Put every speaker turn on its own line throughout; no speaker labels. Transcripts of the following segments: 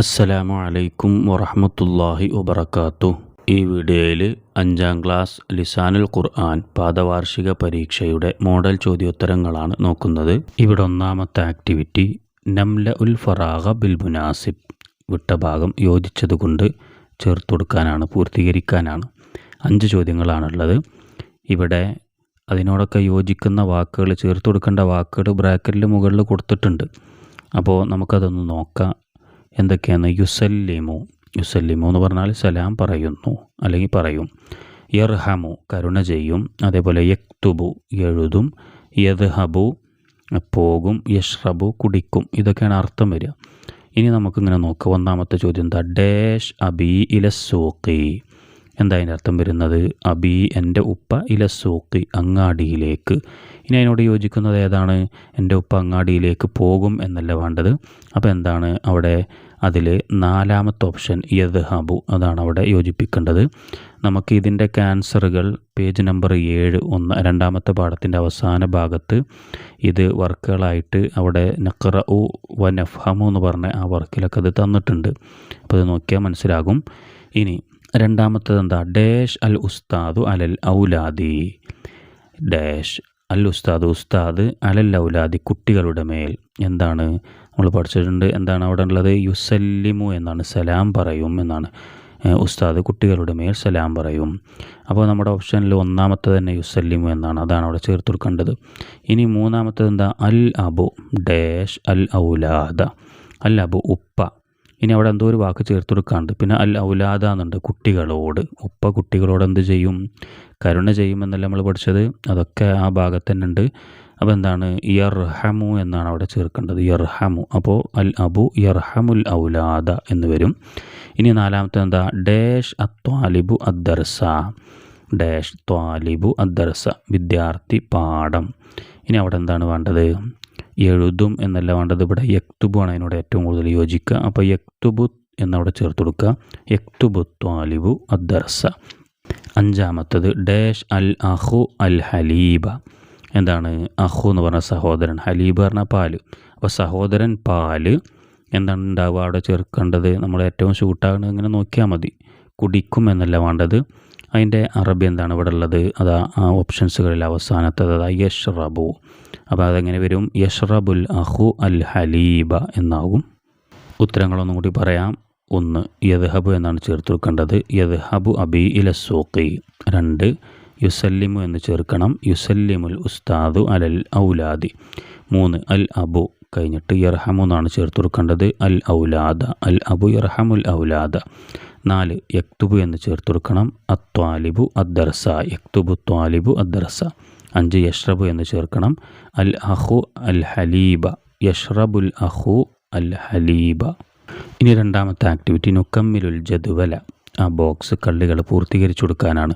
അസ്സലാമു അലൈക്കും വറഹമത്തല്ലാഹി വബർക്കാത്തു ഈ വീഡിയോയിൽ അഞ്ചാം ക്ലാസ് ലിസാനുൽ ഖുർആൻ പാദവാർഷിക പരീക്ഷയുടെ മോഡൽ ചോദ്യോത്തരങ്ങളാണ് നോക്കുന്നത്. ഇവിടെ ഒന്നാമത്തെ ആക്ടിവിറ്റി നംല ഉൽ ഫറാഖ ബിൽ മുനാസിബ്. വിട്ട ഭാഗം യോജിച്ചതുകൊണ്ട് ചേർത്ത് കൊടുക്കാനാണ് പൂർത്തീകരിക്കാനാണ്. അഞ്ച് ചോദ്യങ്ങളാണുള്ളത്. ഇവിടെ അതിനോടൊക്കെ യോജിക്കുന്ന വാക്കുകൾ ചേർത്ത് കൊടുക്കേണ്ട വാക്കുകൾ ബ്രാക്കറ്റിൽ മുകളിൽ കൊടുത്തിട്ടുണ്ട്. അപ്പോൾ നമുക്കതൊന്ന് നോക്കാം. എന്തൊക്കെയാണ്? യുസല്ലിമു. യുസല്ലിമു എന്ന് പറഞ്ഞാൽ സലാം പറയുന്നു അല്ലെങ്കിൽ പറയും. യർഹമു കരുണ ചെയ്യും. അതേപോലെ യക്തുബു എഴുതും. യദ്ഹബു പോകും. യഷ്റബു കുടിക്കും. ഇതൊക്കെയാണ് അർത്ഥം വരിക. ഇനി നമുക്കിങ്ങനെ നോക്കാം. ഒന്നാമത്തെ ചോദ്യം എന്താ? ഡേഷ് അബി ഇലസൂക്കി എന്താ അതിന്റെ അർത്ഥം വരുന്നത്? അബി എന്റെ ഉപ്പ ഇലസൂക്കി അങ്ങാടിയിലേക്ക്. ഇനി അതിനോട് യോജിക്കുന്നത് ഏതാണ്? എന്റെ ഉപ്പ അങ്ങാടിയിലേക്ക് പോകും എന്നല്ല വേണ്ടത്? അപ്പോൾ എന്താണ് അവിടെ അതിൽ നാലാമത്തെ ഓപ്ഷൻ യദ്ഹബു അതാണ് അവിടെ യോജിപ്പിക്കേണ്ടത്. നമുക്ക് ഇതിന്റെ ക്യാൻസറുകൾ പേജ് നമ്പർ ഏഴ് ഒന്ന് രണ്ടാമത്തെ പാഠത്തിന്റെ അവസാന ഭാഗത്ത് ഇത് വർക്കുകളായിട്ട് അവിടെ നക്കറ ഉ വ നഫ്ഹമു എന്ന് പറഞ്ഞ ആ വർക്കിലൊക്കെ അത് തന്നിട്ടുണ്ട്. അപ്പോൾ അത് നോക്കിയാൽ മനസ്സിലാകും. ഇനി രണ്ടാമത്തത് എന്താ? ഡാഷ് അൽ ഉസ്താദു അലൽ ഔലാദി. ഡാഷ് അൽ ഉസ്താദ് ഉസ്താദ് അലൽ ഔലാദി കുട്ടികളുടെ മേൽ. എന്താണ്? നമ്മൾ പഠിച്ചിട്ടുണ്ട്. എന്താണ് അവിടെ ഉള്ളത്? യുസല്ലിമു എന്നാണ്. സലാം പറയും എന്നാണ്. ഉസ്താദ് കുട്ടികളുടെ മേൽ സലാം പറയും. അപ്പോൾ നമ്മുടെ ഓപ്ഷനിൽ ഒന്നാമത്തെ തന്നെ യുസല്ലിമു എന്നാണ്. അതാണ് അവിടെ ചേർത്ത് കൊടുക്കേണ്ടത്. ഇനി മൂന്നാമത്തത് എന്താ? അൽ അബു ഡാഷ് അൽ ഔലാദ. അൽ അബു ഉപ്പ. ഇനി അവിടെ എന്തോ ഒരു വാക്ക് ചേർത്ത് കൊടുക്കാണ്ട് പിന്നെ അൽ ഔലാദ എന്നുണ്ട് കുട്ടികളോട്. ഉപ്പ കുട്ടികളോട് എന്ത് ചെയ്യും? കരുണ ചെയ്യുമെന്നല്ല നമ്മൾ പഠിച്ചത്? അതൊക്കെ ആ ഭാഗത്ത് തന്നെ ഉണ്ട്. അപ്പോൾ എന്താണ്? യർഹമു എന്നാണ് അവിടെ ചേർക്കേണ്ടത്. യർഹമു. അപ്പോൾ അൽ അബു യർഹമുൽ ഔലാദ എന്ന് വരും. ഇനി നാലാമത്തെ എന്താ? ഡാഷ് അത്വാലിബു അദ്ദർസ. ഡാഷ് ത്വാലിബു അദ്ദർസ. വിദ്യാർത്ഥി പാഠം. ഇനി അവിടെ എന്താണ് വേണ്ടത്? എഴുതും എന്നല്ല വേണ്ടത്. ഇവിടെ യക്തുബു ആണ് അതിനോട് ഏറ്റവും കൂടുതൽ യോജിക്കുക. അപ്പോൾ യക്തുബു എന്നവിടെ ചേർത്ത് കൊടുക്കുക. യക്തുബു ത്വാലിബു അദ്ദർസ. അഞ്ചാമത്തത് ഡാഷ് അൽ അഹു അൽ ഹലീബ. എന്താണ് അഹു എന്ന് പറഞ്ഞ സഹോദരൻ? ഹലീബ് പറഞ്ഞാൽ പാൽ. അപ്പോൾ സഹോദരൻ പാൽ എന്താണ് ഉണ്ടാവുക? അവിടെ ചേർക്കേണ്ടത് നമ്മൾ ഏറ്റവും ഷൂട്ടാകുന്നത് ഇങ്ങനെ നോക്കിയാൽ മതി. കുടിക്കും എന്നല്ല വേണ്ടത്. അതിന്റെ അറബി എന്താണ് ഇവിടെ ഉള്ളത്? അതാ ആ ഓപ്ഷൻസുകളിൽ അവസാനത്തത്. അതാ യഷ്റബു. അപ്പോൾ അതെങ്ങനെ വരും? യഷ്റബുൽ അഹു അൽ ഹലീബ എന്നാകും. ഉത്തരങ്ങളൊന്നും കൂടി പറയാം. ഒന്ന് യദ്ഹബു എന്നാണ് ചേർത്ത് വെക്കേണ്ടത് യദ്ഹബു അബി ഇലസൂക്കി രണ്ട് യുസല്ലിമു എന്ന് ചേർക്കണം. യുസല്ലിമുൽ ഉസ്താദു അലൽ ഔലാദി. മൂന്ന് അൽ അബു. കഴിഞ്ഞിട്ട് യർഹമു എന്നാണ് ചേർത്ത് കൊടുക്കേണ്ടത് അൽ ഔലാദ. അൽ അബു യർഹമുൽ ഔലാദ. നാല് യക്തുബു എന്ന് ചേർത്ത് കൊടുക്കണം അത്വാലിബു അദ്ദർസ യക്തുബു ത്വാലിബു അദ്ദർസ അഞ്ച് യഷ്റബു എന്ന് ചേർക്കണം. അൽ അഹു അൽ ഹലീബ. യഷ്റബുൽ അഹു അൽ ഹലീബ. ഇനി രണ്ടാമത്തെ ആക്ടിവിറ്റി നുക്കമ്മിലുൽ ജദുവല. ആ ബോക്സ് കള്ളികൾ പൂർത്തീകരിച്ചു കൊടുക്കാനാണ്.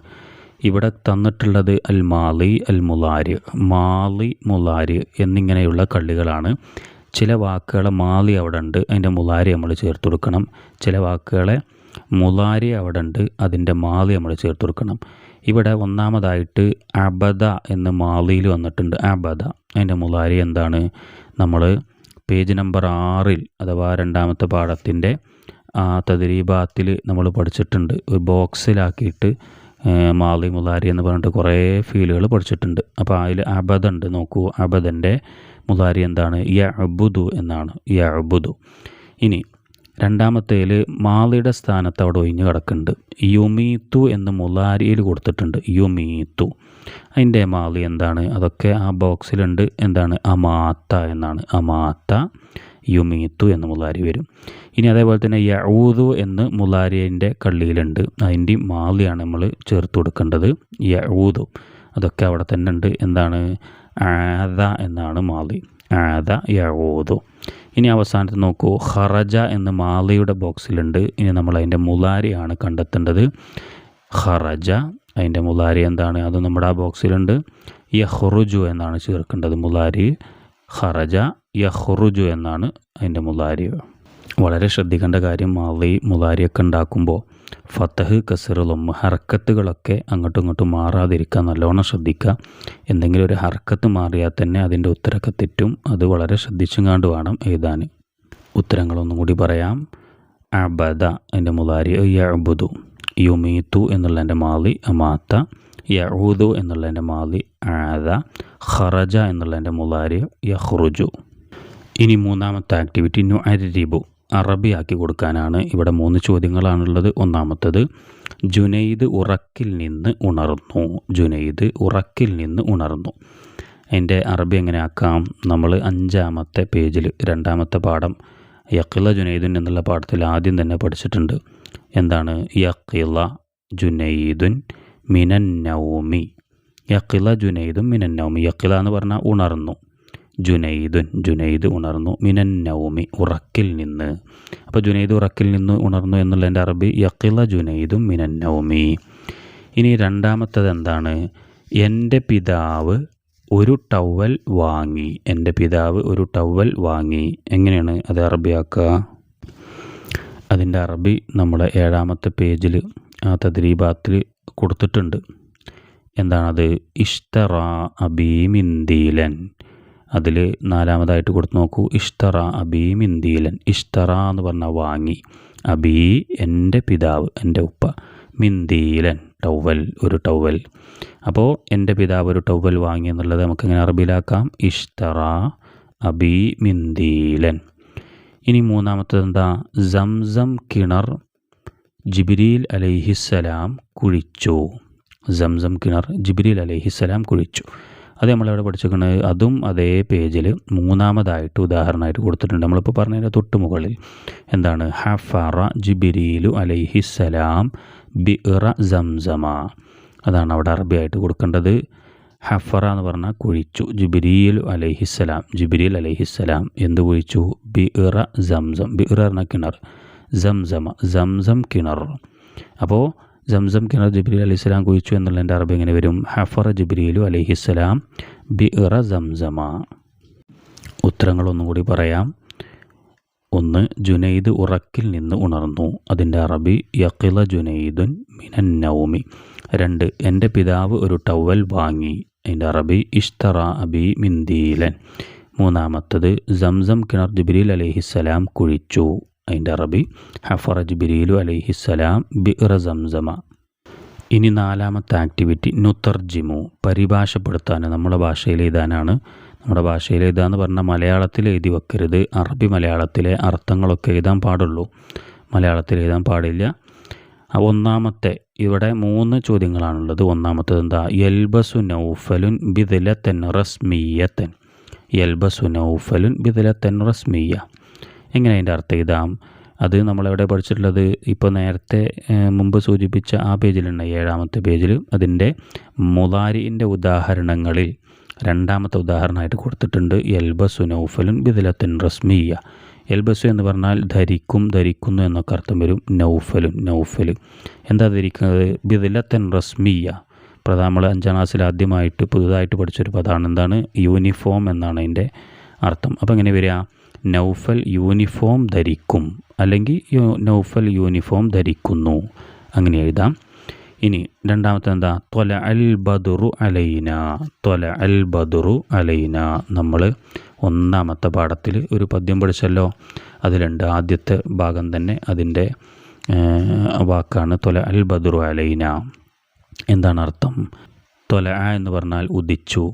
ഇവിടെ തന്നിട്ടുള്ളത് അൽ മാലി അൽ മുലാരി മാലി മുലാരി എന്നിങ്ങനെയുള്ള കള്ളികളാണ്. ചില വാക്കുകളെ മാലി അവിടെ ഉണ്ട് അതിന്റെ മുലാരി നമ്മൾ ചേർത്ത് കൊടുക്കണം. ചില വാക്കുകളെ മുലാരി അവിടെ ഉണ്ട് അതിന്റെ മാലി നമ്മൾ ചേർത്ത് കൊടുക്കണം. ഇവിടെ ഒന്നാമതായിട്ട് അബദ എന്ന് മാലിയിൽ വന്നിട്ടുണ്ട്. അബദ അതിന്റെ മുലാരി എന്താണ്? നമ്മൾ പേജ് നമ്പർ ആറിൽ അഥവാ രണ്ടാമത്തെ പാഠത്തിന്റെ ആ തദരീബാത്തിൽ നമ്മൾ പഠിച്ചിട്ടുണ്ട്. ഒരു ബോക്സിലാക്കിയിട്ട് മാളി മുലാരി എന്ന് പറഞ്ഞിട്ട് കുറേ ഫീലുകൾ പഠിച്ചിട്ടുണ്ട്. അപ്പോൾ അതിൽ അബദുണ്ട് നോക്കൂ. അബദന്റെ മുലാരി എന്താണ്? യഅബുദു എന്നാണ്. യഅബുദു. ഇനി രണ്ടാമത്തേൽ മാളിയുടെ സ്ഥാനത്ത് അവിടെ ഒഴിഞ്ഞ് കിടക്കുന്നുണ്ട്. യുമീത്തു എന്ന് മുലാരിയിൽ കൊടുത്തിട്ടുണ്ട്. യുമീത്തു അതിന്റെ മാളി എന്താണ്? അതൊക്കെ ആ ബോക്സിലുണ്ട്. എന്താണ്? അമാത്ത എന്നാണ്. അമാത്ത യുമീത്തു എന്ന് മുലാരി വരും. ഇനി അതേപോലെ തന്നെ യഊദു എന്ന് മുലാരിന്റെ കള്ളിയിലുണ്ട്. അതിന്റെ മാളിയാണ് നമ്മൾ ചേർത്ത് കൊടുക്കേണ്ടത്. യഊദു. അതൊക്കെ അവിടെ തന്നെ ഉണ്ട്. എന്താണ്? ആദ എന്നാണ് മാളി. ആദ യഊദു. ഇനി അവസാനത്ത് നോക്കൂ. ഹറജ എന്ന് മാലയുടെ ബോക്സിലുണ്ട്. ഇനി നമ്മൾ അതിന്റെ മുലാരിയാണ് കണ്ടെത്തേണ്ടത്. ഹറജ അതിന്റെ മുലാരി എന്താണ്? അത് നമ്മുടെ ആ ബോക്സിലുണ്ട്. യഹ്റുജു എന്നാണ് ചേർക്കേണ്ടത് മുലാരി. ഹറജ യഹ്റുജു എന്നാണ് അതിന്റെ മുലാരി. വളരെ ശ്രദ്ധിക്കേണ്ട കാര്യം മാലി മുലാരിയൊക്കെ ഉണ്ടാക്കുമ്പോൾ ഫത്തഹ് കസറുകളും ഹർക്കത്തുകളൊക്കെ അങ്ങോട്ടും ഇങ്ങോട്ടും മാറാതിരിക്കുക നല്ലോണം ശ്രദ്ധിക്കുക. എന്തെങ്കിലും ഒരു ഹർക്കത്ത് മാറിയാൽ തന്നെ അതിന്റെ ഉത്തരമൊക്കെ തെറ്റും. അത് വളരെ ശ്രദ്ധിച്ചും കണ്ട് വേണം എഴുതാൻ. ഉത്തരങ്ങളൊന്നും കൂടി പറയാം. അബദ എന്റെ മുലാരി യഅബുദു യുമീത്തു എന്നുള്ളതിന്റെ മാലി അമാത്ത യഊദു എന്നുള്ളതിന്റെ മാലി ആദ ഖറജ എന്നുള്ളതിന്റെ മുലാരി യഹ്റുജു ഇനി മൂന്നാമത്തെ ആക്ടിവിറ്റി നു അരിബു അറബിയാക്കി കൊടുക്കാനാണ് ഇവിടെ മൂന്ന് ചോദ്യങ്ങളാണുള്ളത്. ഒന്നാമത്തത് ജുനൈദ് ഉറക്കിൽ നിന്ന് ഉണർന്നു. ജുനൈദ് ഉറക്കിൽ നിന്ന് ഉണർന്നു. അതിന്റെ അറബി എങ്ങനെ ആക്കാം? നമ്മൾ അഞ്ചാമത്തെ പേജിൽ രണ്ടാമത്തെ പാഠം യക്കില ജുനൈദുൻ എന്നുള്ള പാഠത്തിൽ ആദ്യം തന്നെ പഠിച്ചിട്ടുണ്ട്. എന്താണ്? യക്കില ജുനൈദുൻ മിനന്നൗമി നൗമി. യക്കില ജുനൈദുൻ മിനൻ നൗമി. യക്കില എന്ന് പറഞ്ഞാൽ ഉണർന്നു. ജുനൈദുൻ ജുനൈദ് ഉണർന്നു. മിനൻ നൗമി ഉറക്കിൽ നിന്ന്. അപ്പോൾ ജുനൈദ് ഉറക്കിൽ നിന്ന് ഉണർന്നു എന്നുള്ളതിന്റെ അറബി യക്കില ജുനൈദും മിനൻ നൗമി. ഇനി രണ്ടാമത്തത് എന്താണ്? എന്റെ പിതാവ് ഒരു ടവൽ വാങ്ങി. എന്റെ പിതാവ് ഒരു ടവൽ വാങ്ങി. എങ്ങനെയാണ് അത് അറബിയാക്കുക? അതിന്റെ അറബി നമ്മുടെ ഏഴാമത്തെ പേജിൽ ആ തദ്രീബാത്തിൽ കൊടുത്തിട്ടുണ്ട്. എന്താണത്? ഇഷ്തറ അബീമിന്ദീലൻ അതിൽ നാലാമതായിട്ട് കൊടുത്തു നോക്കൂ. ഇഷ്തറ അബീമിന്ദീലൻ ഇഷ്തറ എന്ന് പറഞ്ഞാൽ വാങ്ങി. അബീ എന്റെ പിതാവ് എന്റെ ഉപ്പ മിന്ദീലൻ. ടവൽ ഒരു ടവൽ. അപ്പോൾ എന്റെ പിതാവ് ഒരു ടവൽ വാങ്ങി എന്നുള്ളത് നമുക്ക് ഇങ്ങനെ അറബിയിലാക്കാം. ഇഷ്തറ അബി മിന്ദീലൻ. ഇനി മൂന്നാമത്തത് എന്താ? സംസം കിണർ ജിബിരിൽ അലൈഹിസ്സലാം കുഴിച്ചു. സംസം കിണർ ജിബിരിൽ അലൈഹിസ്സലാം കുഴിച്ചു. അത് നമ്മളിവിടെ പഠിച്ചിരിക്കുന്നത് അതും അതേ പേജിൽ മൂന്നാമതായിട്ട് ഉദാഹരണമായിട്ട് കൊടുത്തിട്ടുണ്ട്. നമ്മളിപ്പോൾ പറഞ്ഞതിന്റെ തൊട്ട് മുകളിൽ എന്താണ്? ഹഫറ ജിബിരിലു അലൈഹിസ്സലാം ബിറ സംസമ. അതാണ് അവിടെ അറബിയായിട്ട് കൊടുക്കേണ്ടത്. ഹഫറ എന്ന് പറഞ്ഞാൽ കുഴിച്ചു. ജിബിരിൽ അലൈഹിസ്സലാം ജിബിരിൽ അലൈഹിസ്സലാം എന്ത് കുഴിച്ചു? ബിറ സംസം. ബിറ എന്ന കിണർ. സംസമ. സംസം കിണർ. അപ്പോൾ സംസം കിണർ ജബ്രീൽ അലൈഹി സ്വലാം കുഴിച്ചു എന്നുള്ളതിന്റെ അറബി എങ്ങനെ വരും ഹഫറ ജിബ്രീലു അലൈഹിസ്സലാം ബിറ സംസമ ഉത്തരങ്ങളൊന്നും കൂടി പറയാം ഒന്ന് ജുനൈദ് ഉറക്കിൽ നിന്ന് ഉണർന്നു അതിന്റെ അറബി യക്കില ജുനൈദുൻ മിനൻ നൗമി രണ്ട് എന്റെ പിതാവ് ഒരു ടവൽ വാങ്ങി അതിന്റെ അറബി ഇഷ്തറ അബി മിന്ദീലൻ മൂന്നാമത്തത് സംസം കിണർ ജിബ്രീൽ അലഹിസ്സലാം കുഴിച്ചു അതിന്റെ അറബി ഹഫറ ജിബ്രീലു അലൈഹിസ്സലാം ബിറ സംസമ ഇനി നാലാമത്തെ ആക്ടിവിറ്റി നുത്തർജിമു പരിഭാഷപ്പെടുത്താൻ നമ്മുടെ ഭാഷയിൽ എഴുതാനാണ്. നമ്മുടെ ഭാഷയിൽ എഴുതാന്ന് പറഞ്ഞാൽ മലയാളത്തിൽ എഴുതി വെക്കരുത്. അറബി മലയാളത്തിലെ അർത്ഥങ്ങളൊക്കെ എഴുതാൻ പാടുള്ളൂ. മലയാളത്തിൽ എഴുതാൻ പാടില്ല. ഒന്നാമത്തെ ഇവിടെ മൂന്ന് ചോദ്യങ്ങളാണുള്ളത്. ഒന്നാമത്തത് എന്താ? യൽബസു നൗഫലുൻ ബിദിലത്തൻ റസ്മീയത്തൻ. യൽബസു നൗഫലുൻ ബിദിലത്തൻ റസ്മീയ. എങ്ങനെ അതിന്റെ അർത്ഥം ഇതാം? അത് നമ്മളെവിടെ പഠിച്ചിട്ടുള്ളത്? ഇപ്പോൾ നേരത്തെ മുമ്പ് സൂചിപ്പിച്ച ആ പേജിലുണ്ട്. ഏഴാമത്തെ പേജിൽ അതിന്റെ മുതാരിന്റെ ഉദാഹരണങ്ങളിൽ രണ്ടാമത്തെ ഉദാഹരണമായിട്ട് കൊടുത്തിട്ടുണ്ട്. എൽബസു നൗഫലുൻ ബിദലത്തിൻ റസ്മിയ എൽബസു എന്ന് പറഞ്ഞാൽ ധരിക്കും ധരിക്കുന്നു എന്നൊക്കെ അർത്ഥം വരും. നൗഫലുൻ നൗഫൽ എന്താ ധരിക്കുന്നത്? ബിദലത്തൻ റസ്മിയ പ്രധാന നമ്മൾ അഞ്ചാം ക്ലാസ്സിൽ ആദ്യമായിട്ട് പുതുതായിട്ട് പഠിച്ചൊരു പദമാണ് എന്താണ് യൂണിഫോം എന്നാണ് അതിന്റെ അർത്ഥം. അപ്പോൾ എങ്ങനെ വരിക? നൗഫൽ യൂണിഫോം ധരിക്കും. അല്ലെങ്കിൽ നൗഫൽ യൂണിഫോം ധരിക്കുന്നു. അങ്ങനെ എഴുതാം. ഇനി രണ്ടാമത്തെ എന്താ? തൊല അൽ ബദുറു അലൈന. തൊല അൽ ബദുറു അലൈന. നമ്മൾ ഒന്നാമത്തെ പാഠത്തിൽ ഒരു പദ്യം പഠിച്ചല്ലോ. അതിലുണ്ട് ആദ്യത്തെ ഭാഗം തന്നെ അതിന്റെ വാക്കാണ് തൊല അൽ ബദുറു അലൈന. എന്താണ് അർത്ഥം? തൊല എന്ന് പറഞ്ഞാൽ ഉദിച്ചു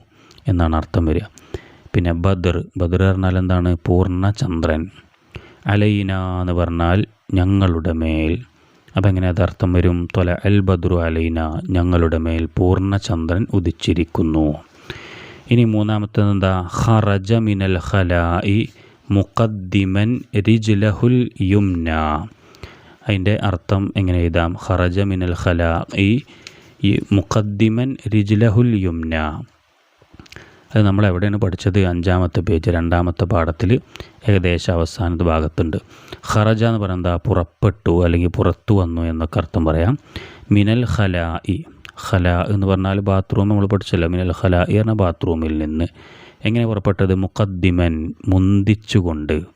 എന്നാണ് അർത്ഥം വരിക. പിന്നെ ബദർ. ബദർ പറഞ്ഞാൽ എന്താണ്? പൂർണ ചന്ദ്രൻ അലൈന എന്ന് പറഞ്ഞാൽ ഞങ്ങളുടെ മേൽ. അപ്പം എങ്ങനെ അതർത്ഥം വരും? തൊല അൽ ബദ്രു അലൈന ഞങ്ങളുടെ മേൽ പൂർണ ചന്ദ്രൻ ഉദിച്ചിരിക്കുന്നു. ഇനി മൂന്നാമത്തേത് എന്താ? ഹറജ മിനൽ ഹലായി മുഖദ്ദിമൻ റിജ്ലഹുൽ യുംന. അതിന്റെ അർത്ഥം എങ്ങനെ എഴുതാം? ഹറജ മിനൽ ഹലായി മുഖദ്ദിമൻ റിജ്ലഹുൽ യുംന. അത് നമ്മൾ എവിടെയാണ് പഠിച്ചത്? അഞ്ചാമത്തെ പേജ് രണ്ടാമത്തെ പാഠത്തിൽ ഏകദേശം അവസാനത്തെ ഭാഗത്തുണ്ട്. ഖറജ എന്ന് പറയുന്നത് പുറപ്പെട്ടു അല്ലെങ്കിൽ പുറത്തു വന്നു എന്നൊക്കെ അർത്ഥം പറയാം. മിനൽ ഖലായി ഖല എന്ന് പറഞ്ഞാൽ ബാത്റൂം നമ്മൾ പഠിച്ചല്ലോ. മിനൽ ഖലായി പറഞ്ഞ ബാത്റൂമിൽ നിന്ന്. എങ്ങനെ പുറപ്പെട്ടത്? മുഖദ്ദിമൻ മുന്തിച്ചുകൊണ്ട്.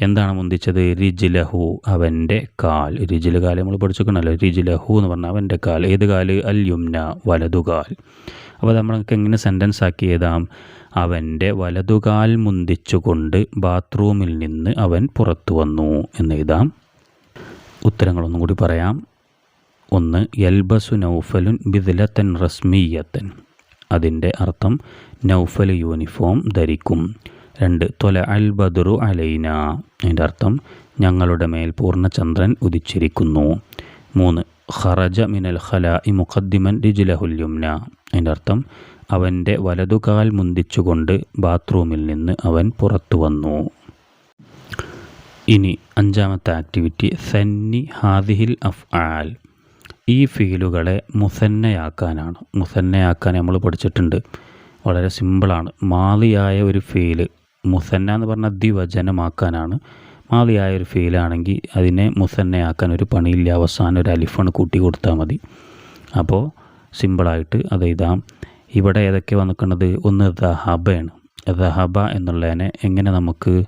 എന്താണ് മുന്തിച്ചത്? രിജിലഹു. അവന്റെ കാൽ. രിജില കാൽ നമ്മൾ പഠിച്ചിരിക്കണല്ലോ. രിജിലഹു എന്ന് പറഞ്ഞാൽ അവന്റെ കാൽ. ഏത് കാൽ? അൽ യുംന വലതുകാൽ അപ്പോൾ നമ്മൾക്ക് എങ്ങനെ സെന്റൻസ് ആക്കി അവന്റെ വലതുകാൽ മുന്തിച്ചുകൊണ്ട് ബാത്റൂമിൽ നിന്ന് അവൻ പുറത്തു വന്നു എന്ന് എഴുതാം. ഉത്തരങ്ങളൊന്നും കൂടി പറയാം. ഒന്ന് യൽബസു നൗഫലുൻ ബിദിലത്തൻ റസ്മീയത്തൻ അതിന്റെ അർത്ഥം നൗഫൽ യൂണിഫോം ധരിക്കും. രണ്ട് തൊല അൽ ബദറു അലൈന. അതിന്റെ അർത്ഥം ഞങ്ങളുടെ മേൽ പൂർണചന്ദ്രൻ ഉദിച്ചിരിക്കുന്നു. മൂന്ന് ഖറജ മിനൽ ഖല ഇ മുഖദ്ദിമൻ ഡിജിലഹുല്യുംന അതിന്റെ അർത്ഥം അവന്റെ വലതുകാൽ മുന്തിച്ചുകൊണ്ട് ബാത്റൂമിൽ നിന്ന് അവൻ പുറത്തു വന്നു. ഇനി അഞ്ചാമത്തെ ആക്ടിവിറ്റി സന്നി ഹാദിഹിൽ അഫ് ആൽ ഈ ഫീലുകളെ മുസന്നയാക്കാനാണ്. മുസന്നയാക്കാൻ നമ്മൾ പഠിച്ചിട്ടുണ്ട്. വളരെ സിമ്പിളാണ്. മാലിയായ ഒരു ഫീൽ മുസന്ന എന്ന് പറഞ്ഞാൽ ദ്വിവചനമാക്കാനാണ് മാതിയായ ഒരു ഫീലാണെങ്കിൽ അതിനെ മുസന്നയാക്കാൻ ഒരു പണിയില്ല. അവസാനം ഒരു അലിഫാണ് കൂട്ടി കൊടുത്താൽ മതി. അപ്പോൾ സിമ്പിളായിട്ട് അത് എഴുതാം. ഇവിടെ ഏതൊക്കെ വന്നിക്കുന്നത് ഒന്ന് ദഹബയാണ്. ദഹബ എന്നുള്ളതിനെ എങ്ങനെ നമുക്ക്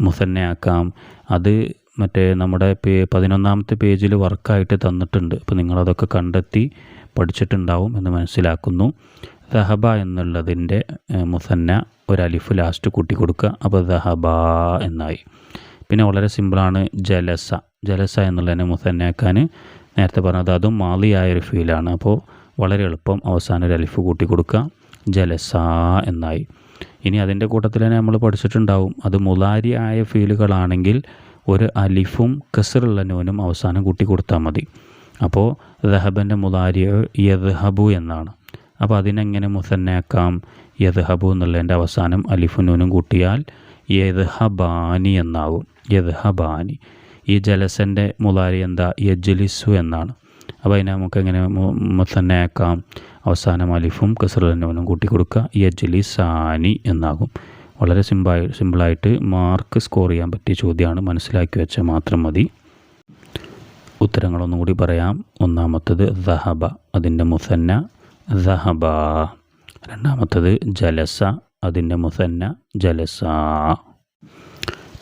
മുസന്നയാക്കാം? അത് മറ്റേ നമ്മുടെ പേ പതിനൊന്നാമത്തെ പേജിൽ വർക്കായിട്ട് തന്നിട്ടുണ്ട്. അപ്പോൾ നിങ്ങളതൊക്കെ കണ്ടെത്തി പഠിച്ചിട്ടുണ്ടാവും എന്ന് മനസ്സിലാക്കുന്നു. ദഹബ എന്നുള്ളതിന്റെ മുസന്ന ഒരു അലിഫ് ലാസ്റ്റ് കൂട്ടി കൊടുക്കുക അപ്പോൾ ദഹബ എന്നായി. പിന്നെ വളരെ സിമ്പിളാണ് ജലസ. ജലസ എന്നുള്ളതിനെ മുസന്നയാക്കാൻ നേരത്തെ പറഞ്ഞത് അതും മാലിയായ ഒരു ഫീലാണ്. അപ്പോൾ വളരെ എളുപ്പം അവസാനം ഒരു അലിഫ് കൂട്ടി കൊടുക്കുക ജലസ എന്നായി. ഇനി അതിന്റെ കൂട്ടത്തിൽ തന്നെ നമ്മൾ പഠിച്ചിട്ടുണ്ടാവും. അത് മുലാരി ആയ ഫീലുകളാണെങ്കിൽ ഒരു അലിഫും കസറുള്ള നൂനും അവസാനം കൂട്ടി കൊടുത്താൽ മതി. അപ്പോൾ ദഹബന്റെ മുലാരി യദ്ഹബു എന്നാണ്. അപ്പോൾ അതിനെങ്ങനെ മുസന്നയാക്കാം? യദ്ഹബു എന്നുള്ളതിന്റെ അവസാനം അലിഫുനൂനും കൂട്ടിയാൽ യദ്ഹബാനി എന്നാവും. യദ്ഹബാനി. ഈ ജലസന്റെ മുലാരി എന്താ? യജ്ലിസു എന്നാണ്. അപ്പോൾ അതിനെ നമുക്ക് എങ്ങനെ മുസന്നയാക്കാം? അവസാനം അലിഫും കസറുനൂനും കൂട്ടി കൊടുക്കുക യജ്ലിസാനി എന്നാകും. വളരെ സിമ്പിൾ സിമ്പിളായിട്ട് മാർക്ക് സ്കോർ ചെയ്യാൻ പറ്റിയ ചോദ്യമാണ്. മനസ്സിലാക്കി വെച്ചാൽ മാത്രം മതി. ഉത്തരങ്ങളൊന്നും കൂടി പറയാം. ഒന്നാമത്തത് ദഹബ അതിന്റെ മുസന്ന. ദഹബ. രണ്ടാമത്തത് ജലസ അതിന്റെ മുസന്ന ജലസ.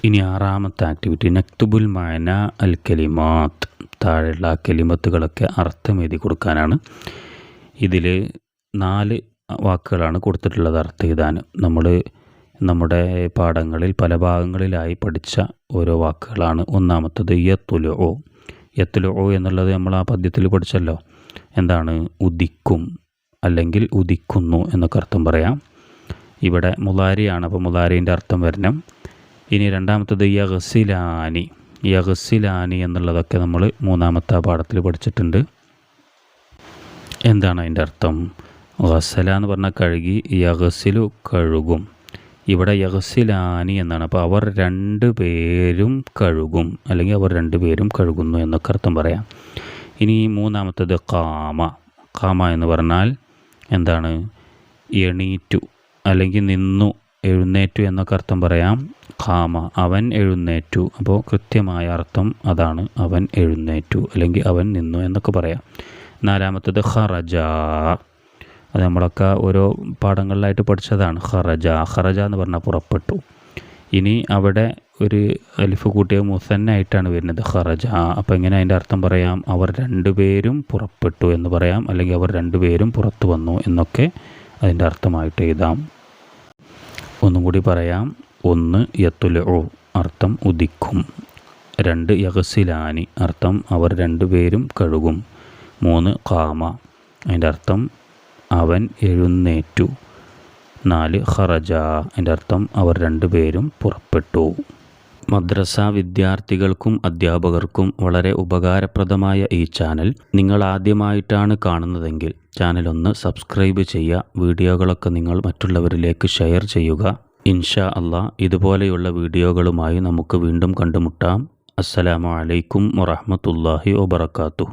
ഇനി ആറാമത്തെ ആക്ടിവിറ്റി നക്തുബുൽ മായന അൽ കലിമാത്ത്. താഴെയുള്ള കലിമത്തുകളൊക്കെ അർത്ഥം എഴുതി കൊടുക്കാനാണ്. ഇതിൽ നാല് വാക്കുകളാണ് കൊടുത്തിട്ടുള്ളത് അർത്ഥം എഴുതാൻ. നമ്മൾ നമ്മുടെ പാഠങ്ങളിൽ പല ഭാഗങ്ങളിലായി പഠിച്ച ഓരോ വാക്കുകളാണ്. ഒന്നാമത്തത് യത്തുലു ഓ യത്തുലു ഓ എന്നുള്ളത് നമ്മൾ ആ പദ്യത്തിൽ പഠിച്ചല്ലോ. എന്താണ്? ഉദിക്കും. അല്ലെങ്കിൽ ഉദിക്കുന്നു എന്നൊക്കെ അർത്ഥം പറയാം. ഇവിടെ മുലാരിയാണ് അപ്പോൾ മുലാരീന്റെ അർത്ഥം വരണം. ഇനി രണ്ടാമത്തത് യഹസിലാനി യഹസിലാനി എന്നുള്ളതൊക്കെ നമ്മൾ മൂന്നാമത്തെ പാഠത്തിൽ പഠിച്ചിട്ടുണ്ട്. എന്താണ് അതിന്റെ അർത്ഥം? ഗസല എന്ന് പറഞ്ഞാൽ കഴുകി യഹസിലു കഴുകും. ഇവിടെ യഹസിലാനി എന്നാണ് അപ്പോൾ അവർ രണ്ട് പേരും കഴുകും അല്ലെങ്കിൽ അവർ രണ്ട് പേരും കഴുകുന്നു എന്നൊക്കെ അർത്ഥം പറയാം. ഇനി മൂന്നാമത്തത് കാമ. കാമ എന്ന് പറഞ്ഞാൽ എന്താണ്? എണീറ്റു. അല്ലെങ്കിൽ നിന്നു എഴുന്നേറ്റു എന്നൊക്കെ അർത്ഥം പറയാം. കാമ അവൻ എഴുന്നേറ്റു. അപ്പോൾ കൃത്യമായ അർത്ഥം അതാണ് അവൻ എഴുന്നേറ്റു അല്ലെങ്കിൽ അവൻ നിന്നു എന്നൊക്കെ പറയാം. നാലാമത്തത് ഹറജ അത് നമ്മളൊക്കെ ഓരോ പാഠങ്ങളിലായിട്ട് പഠിച്ചതാണ്. ഹറജ ഹറജ എന്ന് പറഞ്ഞാൽ പുറപ്പെട്ടു. ഇനി അവിടെ ഒരു അലിഫ് കൂട്ടിയ മുസന്നായിട്ടാണ് വരുന്നത് ഖറജ. അപ്പോൾ എങ്ങനെ അതിന്റെ അർത്ഥം പറയാം? അവർ രണ്ടുപേരും പുറപ്പെട്ടു എന്ന് പറയാം അല്ലെങ്കിൽ അവർ രണ്ടുപേരും പുറത്തു വന്നു എന്നൊക്കെ അതിന്റെ അർത്ഥമായിട്ട് എഴുതാം. ഒന്നും കൂടി പറയാം ഒന്ന് യത്തുല അർത്ഥം ഉദിക്കും രണ്ട് യഹസിലാനി അർത്ഥം അവർ രണ്ടുപേരും കഴുകും മൂന്ന് കാമ അതിന്റെ അർത്ഥം അവൻ എഴുന്നേറ്റു നാല് ഖറജ അതിന്റെ അർത്ഥം അവർ രണ്ടുപേരും പുറപ്പെട്ടു. മദ്രസ വിദ്യാർത്ഥികൾക്കും അധ്യാപകർക്കും വളരെ ഉപകാരപ്രദമായ ഈ ചാനൽ നിങ്ങൾ ആദ്യമായിട്ടാണ് കാണുന്നതെങ്കിൽ ചാനൽ ഒന്ന് സബ്സ്ക്രൈബ് ചെയ്യുക വീഡിയോകളൊക്കെ നിങ്ങൾ മറ്റുള്ളവരിലേക്ക് ഷെയർ ചെയ്യുക. ഇൻഷാ അള്ളാ ഇതുപോലെയുള്ള വീഡിയോകളുമായി നമുക്ക് വീണ്ടും കണ്ടുമുട്ടാം. അസ്സലാമു അലൈക്കും വറഹമത്തല്ലാഹി വബർക്കാത്തു